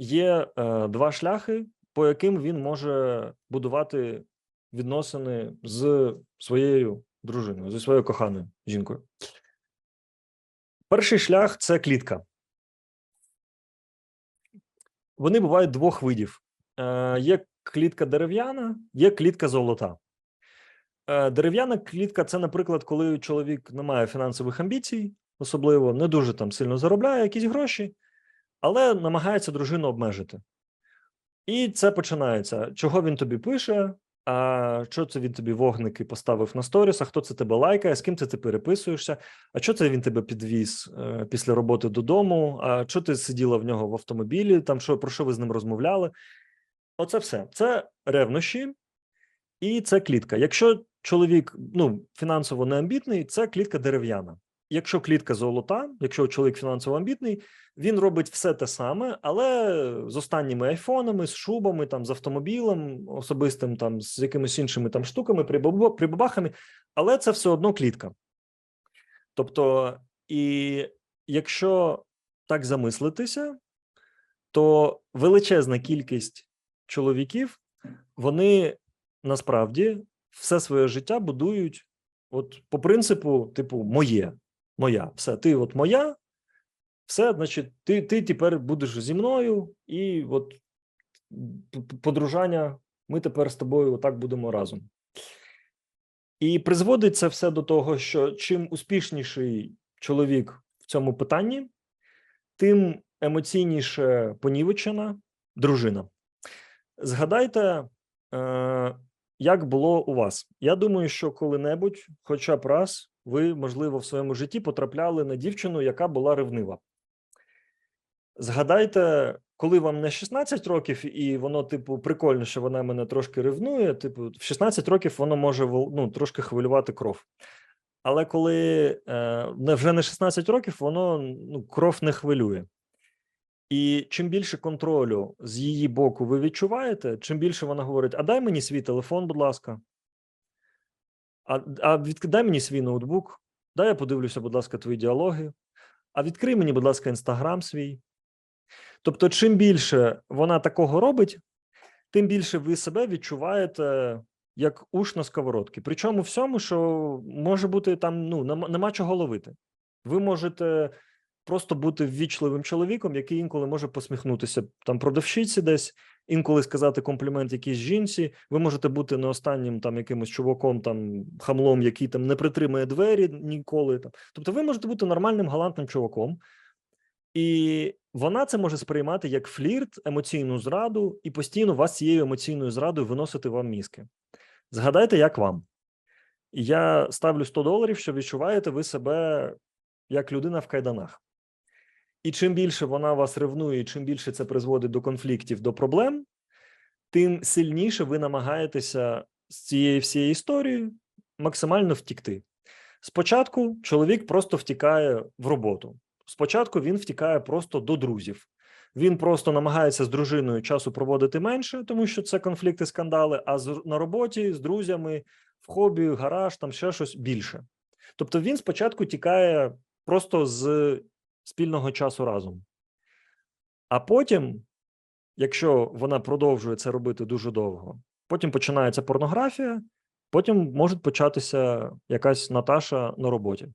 є е, два шляхи, по яким він може будувати відносини з своєю дружиною, зі своєю коханою жінкою. Перший шлях це клітка. Вони бувають двох видів: е, є клітка дерев'яна, є клітка золота. Е, Дерев'яна клітка це, наприклад, коли чоловік не має фінансових амбіцій, особливо не дуже там сильно заробляє якісь гроші, але намагається дружину обмежити. І це починається. Чого він тобі пише? А що це він тобі вогники поставив на сторіс? А хто це тебе лайкає? З ким це ти переписуєшся? А що це він тебе підвіз е, після роботи додому? А що ти сиділа в нього в автомобілі? Там що про що ви з ним розмовляли? Оце все. Це ревнощі, і це клітка. Якщо чоловік ну фінансово не амбітний, це клітка дерев'яна. Якщо клітка золота, якщо чоловік фінансово амбітний, він робить все те саме, але з останніми айфонами, з шубами, там з автомобілем особистим, там з якимись іншими там штуками, прибаба- прибабахами, але це все одно клітка. Тобто, і якщо так замислитися, то величезна кількість чоловіків вони насправді все своє життя будують от по принципу, типу, моє, моя, все, ти от моя, все, значить, ти, ти тепер будеш зі мною, і от подружання, ми тепер з тобою отак будемо разом. І призводить це все до того, що чим успішніший чоловік в цьому питанні, тим емоційніше понівечена дружина. Згадайте, е, як було у вас. Я думаю, що коли-небудь, хоча б раз, ви, можливо, в своєму житті потрапляли на дівчину, яка була ревнива. Згадайте, коли вам не 16 років, і воно, типу, прикольно, що вона мене трошки ревнує. Типу, в 16 років воно може ну, трошки хвилювати кров. Але коли е, вже не 16 років, воно ну, кров не хвилює. І чим більше контролю з її боку ви відчуваєте, чим більше вона говорить: а дай мені свій телефон, будь ласка. А, а віддай мені свій ноутбук, дай я подивлюся, будь ласка, твої діалоги. А відкрий мені, будь ласка, інстаграм свій. Тобто, чим більше вона такого робить, тим більше ви себе відчуваєте як уш на сковородки. Причому всьому, що може бути там, ну, нема чого ловити. Ви можете просто бути ввічливим чоловіком, який інколи може посміхнутися там продавщиці десь, інколи сказати комплімент якійсь жінці. Ви можете бути не останнім там якимось чуваком, там хамлом, який там не притримує двері ніколи. Там. Тобто, ви можете бути нормальним галантним чуваком, і вона це може сприймати як флірт, емоційну зраду, і постійно вас цією емоційною зрадою виносити вам мізки. Згадайте, як вам. Я ставлю 100 доларів, що відчуваєте ви себе як людина в кайданах. І чим більше вона вас ревнує, чим більше це призводить до конфліктів, до проблем, тим сильніше ви намагаєтеся з цієї всієї історії максимально втікти. Спочатку чоловік просто втікає в роботу. Спочатку він втікає просто до друзів. Він просто намагається з дружиною часу проводити менше, тому що це конфлікти, скандали. А з, на роботі з друзями, в хобі, гараж, там ще щось більше. Тобто він спочатку тікає просто з спільного часу разом. А потім, якщо вона продовжує це робити дуже довго, потім починається порнографія, потім може початися якась Наташа на роботі.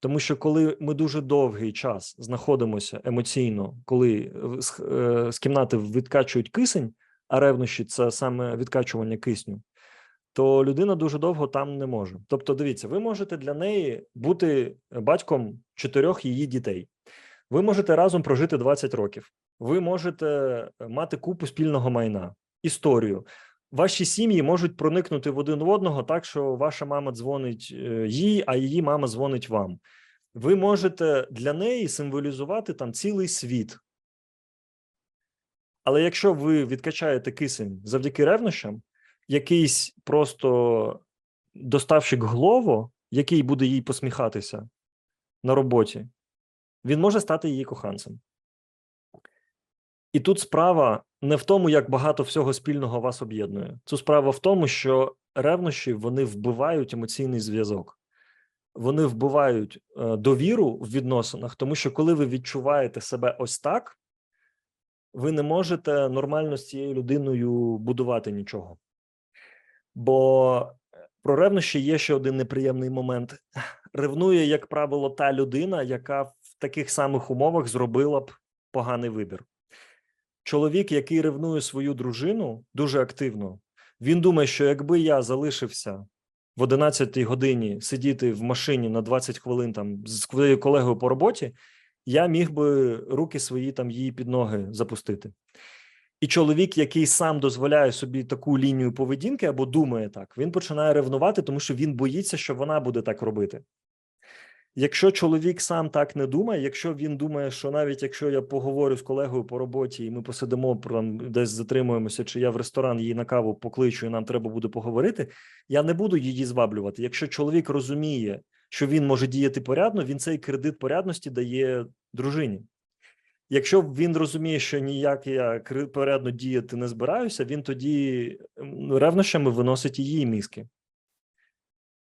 Тому що коли ми дуже довгий час знаходимося емоційно, коли е, е, з кімнати відкачують кисень, а ревнощі це саме відкачування кисню, то людина дуже довго там не може. Тобто, дивіться, ви можете для неї бути батьком чотирьох її дітей. Ви можете разом прожити 20 років. Ви можете е, мати купу спільного майна, історію. Ваші сім'ї можуть проникнути в один в одного так, що ваша мама дзвонить е, їй, а її мама дзвонить вам. Ви можете для неї символізувати там цілий світ. Але якщо ви відкачаєте кисень завдяки ревнощам, якийсь просто доставщик Глово, який буде їй посміхатися на роботі, він може стати її коханцем. І тут справа не в тому, як багато всього спільного вас об'єднує. Тут справа в тому, що ревнощі вони вбивають емоційний зв'язок. Вони вбивають е, довіру в відносинах, тому що коли ви відчуваєте себе ось так, ви не можете нормально з цією людиною будувати нічого. Бо е, про ревнощі є ще один неприємний момент. Ревнує, як правило, та людина, яка в таких самих умовах зробила б поганий вибір. Чоловік, який ревнує свою дружину дуже активно, він думає, що якби я залишився в 11 годині сидіти в машині на 20 хвилин там з колегою по роботі, я міг би руки свої там її під ноги запустити. І чоловік, який сам дозволяє собі таку лінію поведінки або думає так, він починає ревнувати, тому що він боїться, що вона буде так робити. Якщо чоловік сам так не думає, якщо він думає, що навіть якщо я поговорю з колегою по роботі, і ми посидимо там десь затримуємося, чи я в ресторан її на каву покличу, і нам треба буде поговорити, я не буду її зваблювати. Якщо чоловік розуміє, що він може діяти порядно, він цей кредит порядності дає дружині. Якщо він розуміє, що ніяк я порядно діяти не збираюся, він тоді ревнощами виносить її мізки.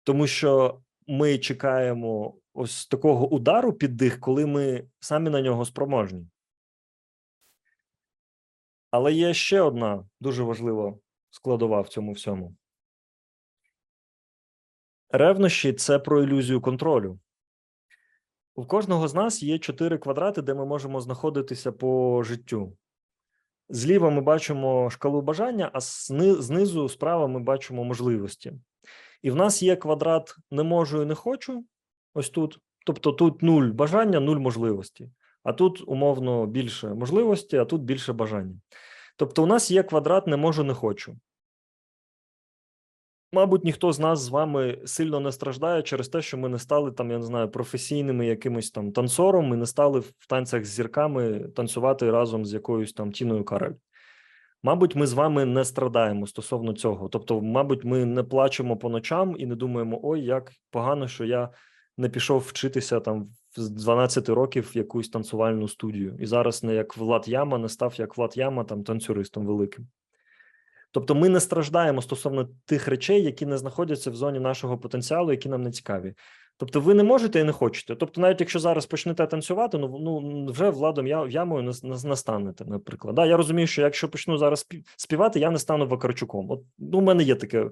Тому що ми чекаємо ось такого удару під дих, коли ми самі на нього спроможні. Але є ще одна дуже важлива складова в цьому всьому. Ревнощі це про ілюзію контролю. У кожного з нас є чотири квадрати, де ми можемо знаходитися по життю. Зліва ми бачимо шкалу бажання, а знизу справа ми бачимо можливості. І в нас є квадрат не можу і не хочу. Ось тут. Тобто тут нуль бажання, нуль можливості. А тут умовно більше можливості, а тут більше бажання. Тобто, у нас є квадрат не можу, не хочу. Мабуть, ніхто з нас з вами сильно не страждає через те, що ми не стали там, я не знаю, професійними якимось там танцором, ми не стали в танцях з зірками танцювати разом з якоюсь там Тіною Карель. Мабуть, ми з вами не страдаємо стосовно цього. Тобто, мабуть, ми не плачемо по ночам і не думаємо: ой, як погано, що я не пішов вчитися там з 12 років в якусь танцювальну студію. І зараз не як Влад Яма, не став як Влад Яма там танцюристом великим. Тобто ми не страждаємо стосовно тих речей, які не знаходяться в зоні нашого потенціалу, які нам не цікаві. Тобто, ви не можете і не хочете. Тобто, навіть якщо зараз почнете танцювати, ну ну вже владом я ямою не, не, не станете, наприклад. Да, я розумію, що якщо почну зараз співати, я не стану Вакарчуком. От ну, у мене є таке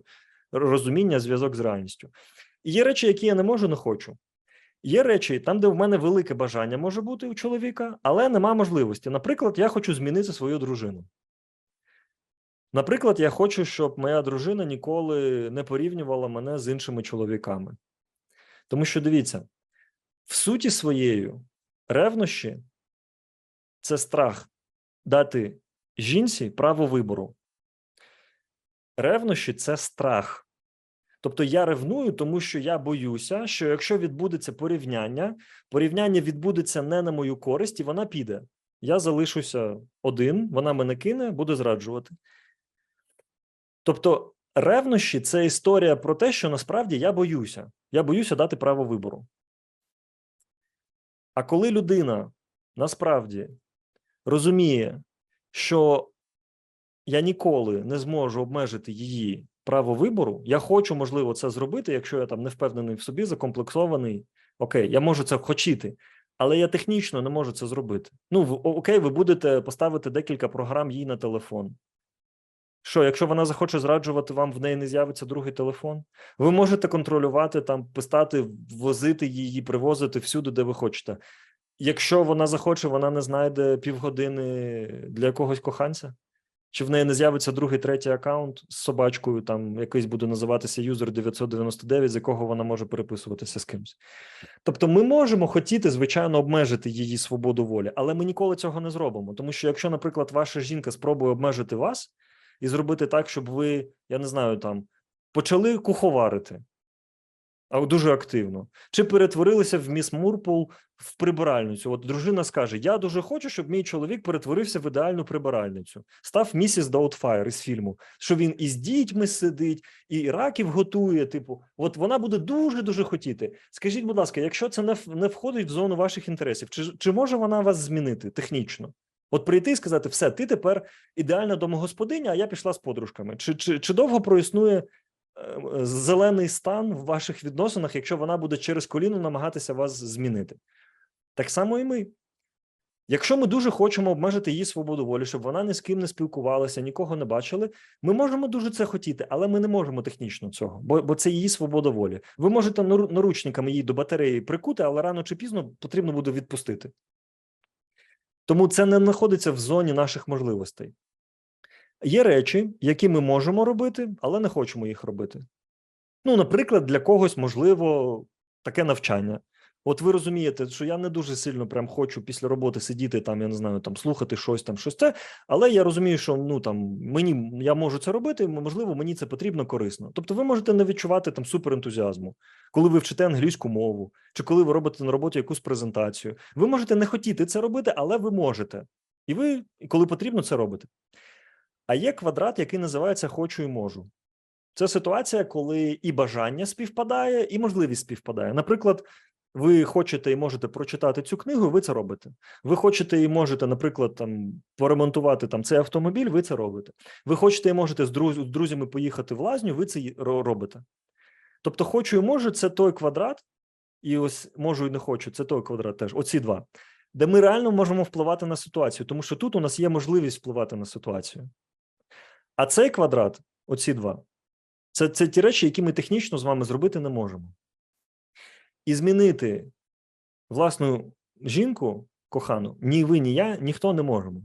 розуміння, зв'язок з реальністю. І є речі, які я не можу, не хочу. Є речі, там, де в мене велике бажання може бути у чоловіка, але нема можливості. Наприклад, я хочу змінити свою дружину. Наприклад, я хочу, щоб моя дружина ніколи не порівнювала мене з іншими чоловіками. Тому що дивіться, в суті своєю ревнощі це страх дати жінці право вибору. Ревнощі це страх. Тобто я ревную, тому що я боюся, що якщо відбудеться порівняння, порівняння відбудеться не на мою користь, і вона піде. Я залишуся один, вона мене кине, буде зраджувати. Тобто, ревнощі це історія про те, що насправді я боюся. Я боюся дати право вибору. А коли людина насправді розуміє, що я ніколи не зможу обмежити її право вибору, я хочу, можливо, це зробити, якщо я там не впевнений в собі, закомплексований. Окей, я можу це хотіти, але я технічно не можу це зробити. Ну, окей, ви будете поставити декілька програм їй на телефон. Що, якщо вона захоче зраджувати вам, в неї не з'явиться другий телефон? Ви можете контролювати там, писати, возити її, привозити всюди, де ви хочете. Якщо вона захоче, вона не знайде півгодини для якогось коханця? Чи в неї не з'явиться другий, третій аккаунт з собачкою, там якийсь буде називатися юзер 999, з якого вона може переписуватися з кимось. Тобто, ми можемо хотіти, звичайно, обмежити її свободу волі, але ми ніколи цього не зробимо. Тому що, якщо, наприклад, ваша жінка спробує обмежити вас і зробити так, щоб ви, я не знаю, там почали куховарити, а дуже активно, чи перетворилися в міс Мурпул в прибиральницю. От дружина скаже: Я дуже хочу, щоб мій чоловік перетворився в ідеальну прибиральницю. Став місіс Даутфайр із фільму, що він і з дітьми сидить, і раків готує. Типу, от вона буде дуже дуже хотіти. Скажіть, будь ласка, якщо це не входить в зону ваших інтересів, чи, чи може вона вас змінити технічно? От прийти і сказати, все, ти тепер ідеальна домогосподиня, а я пішла з подружками. Чи, чи, чи довго проіснує е, зелений стан в ваших відносинах, якщо вона буде через коліно намагатися вас змінити? Так само і ми. Якщо ми дуже хочемо обмежити її свободу волі, щоб вона ні з ким не спілкувалася, нікого не бачили, ми можемо дуже це хотіти, але ми не можемо технічно цього, бо, бо це її свобода волі. Ви можете наручниками її до батареї прикути, але рано чи пізно потрібно буде відпустити. Тому це не знаходиться в зоні наших можливостей. Є речі, які ми можемо робити, але не хочемо їх робити. Ну, наприклад, для когось можливо таке навчання. От ви розумієте, що я не дуже сильно прям хочу після роботи сидіти там, я не знаю, там слухати щось там, щось це. Але я розумію, що ну там мені я можу це робити, можливо, мені це потрібно корисно. Тобто, ви можете не відчувати там суперентузіазму, коли ви вчите англійську мову, чи коли ви робите на роботі якусь презентацію. Ви можете не хотіти це робити, але ви можете. І ви, коли потрібно, це робите. А є квадрат, який називається хочу і можу. Це ситуація, коли і бажання співпадає, і можливість співпадає. Наприклад, ви хочете і можете прочитати цю книгу, ви це робите. Ви хочете і можете, наприклад, там поремонтувати там цей автомобіль, ви це робите. Ви хочете і можете з, друз- з друзями поїхати в лазню, ви це робите. Тобто, хочу і можу це той квадрат, і ось можу і не хочу, це той квадрат теж. Оці два, де ми реально можемо впливати на ситуацію, тому що тут у нас є можливість впливати на ситуацію. А цей квадрат, оці два, це, це ті речі, які ми технічно з вами зробити не можемо. І змінити власну жінку, кохану, ні ви, ні я, ніхто не можемо.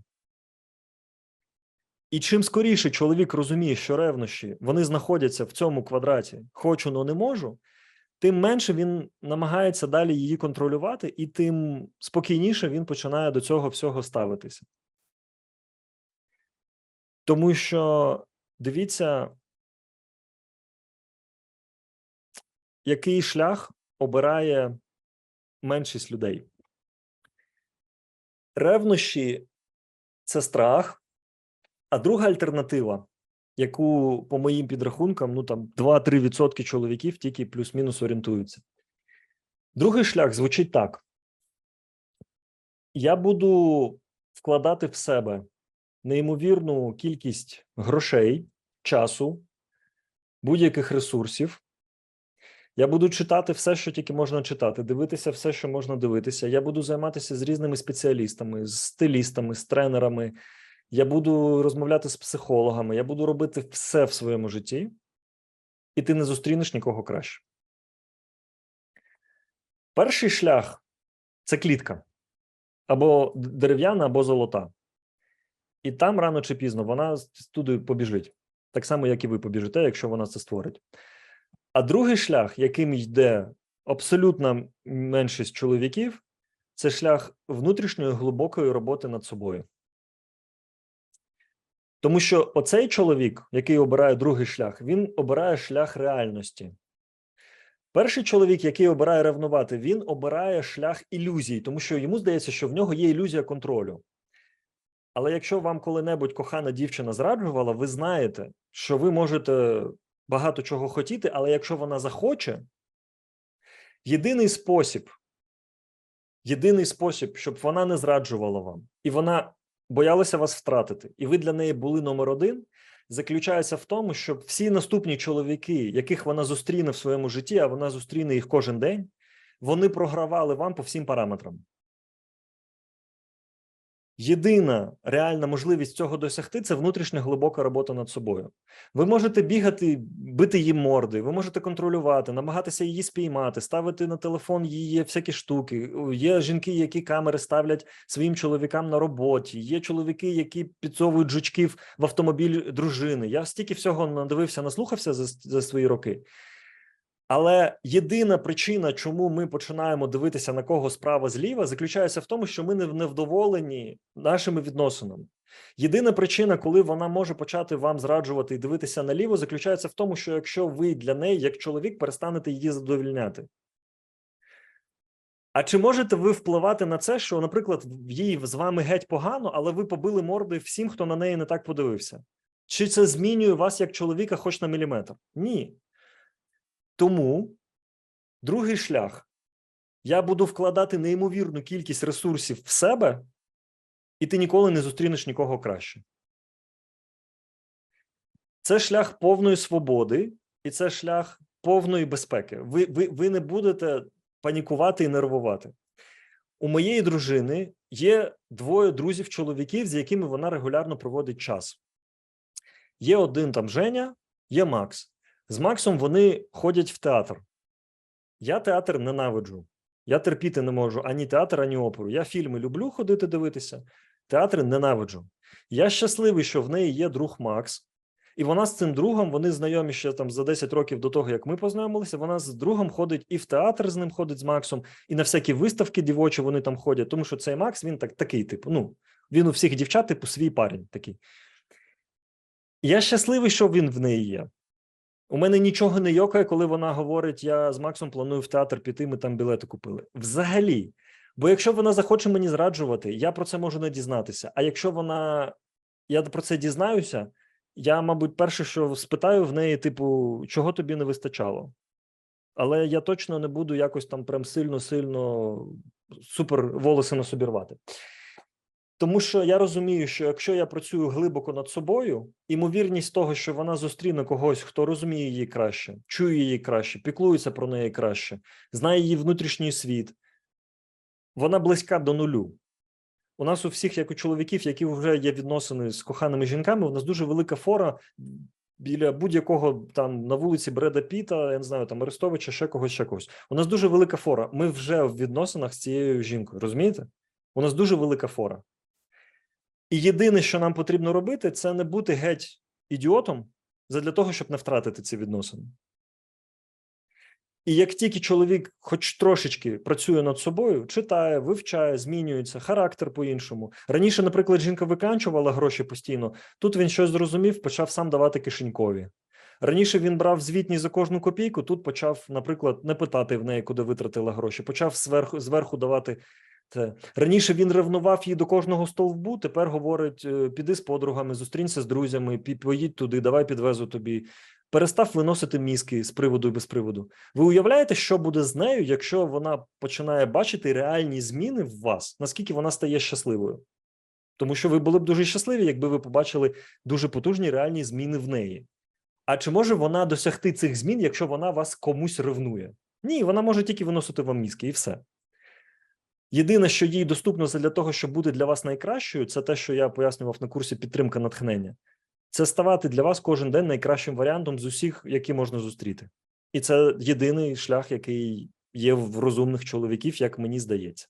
І чим скоріше чоловік розуміє, що ревнощі вони знаходяться в цьому квадраті хочу, но не можу, тим менше він намагається далі її контролювати, і тим спокійніше він починає до цього всього ставитися. Тому що дивіться, який шлях обирає меншість людей. Ревнощі це страх, а друга альтернатива, яку, по моїм підрахункам, ну там 2-3% чоловіків тільки плюс-мінус орієнтуються. Другий шлях звучить так: я буду вкладати в себе неймовірну кількість грошей, часу, будь-яких ресурсів. Я буду читати все, що тільки можна читати, дивитися все, що можна дивитися. Я буду займатися з різними спеціалістами, з стилістами, з тренерами. Я буду розмовляти з психологами. Я буду робити все в своєму житті, і ти не зустрінеш нікого краще. Перший шлях це клітка або дерев'яна, або золота. І там рано чи пізно вона туди побіжить. Так само, як і ви побіжите, якщо вона це створить. А другий шлях, яким йде абсолютна меншість чоловіків, це шлях внутрішньої глибокої роботи над собою. Тому що оцей чоловік, який обирає другий шлях, він обирає шлях реальності. Перший чоловік, який обирає ревнувати, він обирає шлях ілюзій, тому що йому здається, що в нього є ілюзія контролю. Але якщо вам коли-небудь кохана дівчина зраджувала, ви знаєте, що ви можете багато чого хотіти, але якщо вона захоче, єдиний спосіб, єдиний спосіб, щоб вона не зраджувала вам, і вона боялася вас втратити, і ви для неї були номер один, заключається в тому, щоб всі наступні чоловіки, яких вона зустріне в своєму житті, а вона зустріне їх кожен день, вони програвали вам по всім параметрам. Єдина реальна можливість цього досягти це внутрішня глибока робота над собою. Ви можете бігати, бити їй морди, ви можете контролювати, намагатися її спіймати, ставити на телефон її всякі штуки. Є жінки, які камери ставлять своїм чоловікам на роботі. Є чоловіки, які підсовують жучків в автомобіль дружини. Я стільки всього надивився, наслухався за, за свої роки. Але єдина причина, чому ми починаємо дивитися на кого справа зліва, заключається в тому, що ми не невдоволені нашими відносинами. Єдина причина, коли вона може почати вам зраджувати і дивитися наліво, заключається в тому, що якщо ви для неї, як чоловік, перестанете її задовільняти. А чи можете ви впливати на це, що, наприклад, їй з вами геть погано, але ви побили морди всім, хто на неї не так подивився? Чи це змінює вас як чоловіка хоч на міліметр? Ні. Тому другий шлях: я буду вкладати неймовірну кількість ресурсів в себе, і ти ніколи не зустрінеш нікого краще. Це шлях повної свободи, і це шлях повної безпеки. Ви, ви, ви не будете панікувати і нервувати. У моєї дружини є двоє друзів-чоловіків, з якими вона регулярно проводить час. Є один там Женя, є Макс. З Максом вони ходять в театр. Я театр ненавиджу. Я терпіти не можу ані театр, ані оперу. Я фільми люблю ходити дивитися, театри ненавиджу. Я щасливий, що в неї є друг Макс, і вона з цим другом, вони знайомі ще там за 10 років до того, як ми познайомилися. Вона з другом ходить і в театр з ним ходить з Максом, і на всякі виставки дівочі вони там ходять, тому що цей Макс він так такий, типу, ну він у всіх дівчат, типу, свій парень такий. Я щасливий, що він в неї є. У мене нічого не йокає, коли вона говорить: я з Максом планую в театр піти, ми там білети купили. Взагалі. Бо якщо вона захоче мені зраджувати, я про це можу не дізнатися. А якщо вона я про це дізнаюся, я, мабуть, перше, що спитаю в неї, типу, чого тобі не вистачало. Але я точно не буду якось там прям сильно-сильно супер волоси на собі рвати. Тому що я розумію, що якщо я працюю глибоко над собою, імовірність того, що вона зустріне когось, хто розуміє її краще, чує її краще, піклується про неї краще, знає її внутрішній світ, вона близька до нулю. У нас у всіх, як у чоловіків, які вже є відносини з коханими жінками, у нас дуже велика фора біля будь-якого там на вулиці Бреда Піта, я не знаю, там Арестовича, ще когось, ще когось. У нас дуже велика фора. Ми вже в відносинах з цією жінкою. Розумієте? У нас дуже велика фора. І єдине, що нам потрібно робити, це не бути геть ідіотом для того, щоб не втратити ці відносини. І як тільки чоловік, хоч трошечки працює над собою, читає, вивчає, змінюється, характер по-іншому. Раніше, наприклад, жінка виканчувала гроші постійно. Тут він щось зрозумів, почав сам давати кишенькові. Раніше він брав звітність за кожну копійку. Тут почав, наприклад, не питати в неї, куди витратила гроші. Почав зверху зверху давати це. Раніше він ревнував її до кожного стовбу. Тепер говорить: е, піди з подругами, зустрінься з друзями, поїдь туди, давай підвезу тобі. Перестав виносити мізки з приводу і без приводу. Ви уявляєте, що буде з нею, якщо вона починає бачити реальні зміни в вас, наскільки вона стає щасливою? Тому що ви були б дуже щасливі, якби ви побачили дуже потужні реальні зміни в неї. А чи може вона досягти цих змін, якщо вона вас комусь ревнує? Ні, вона може тільки виносити вам мізки, і все. Єдине, що їй доступно для того, щоб бути для вас найкращою, це те, що я пояснював на курсі підтримка натхнення. Це ставати для вас кожен день найкращим варіантом з усіх, які можна зустріти. І це єдиний шлях, який є в розумних чоловіків, як мені здається.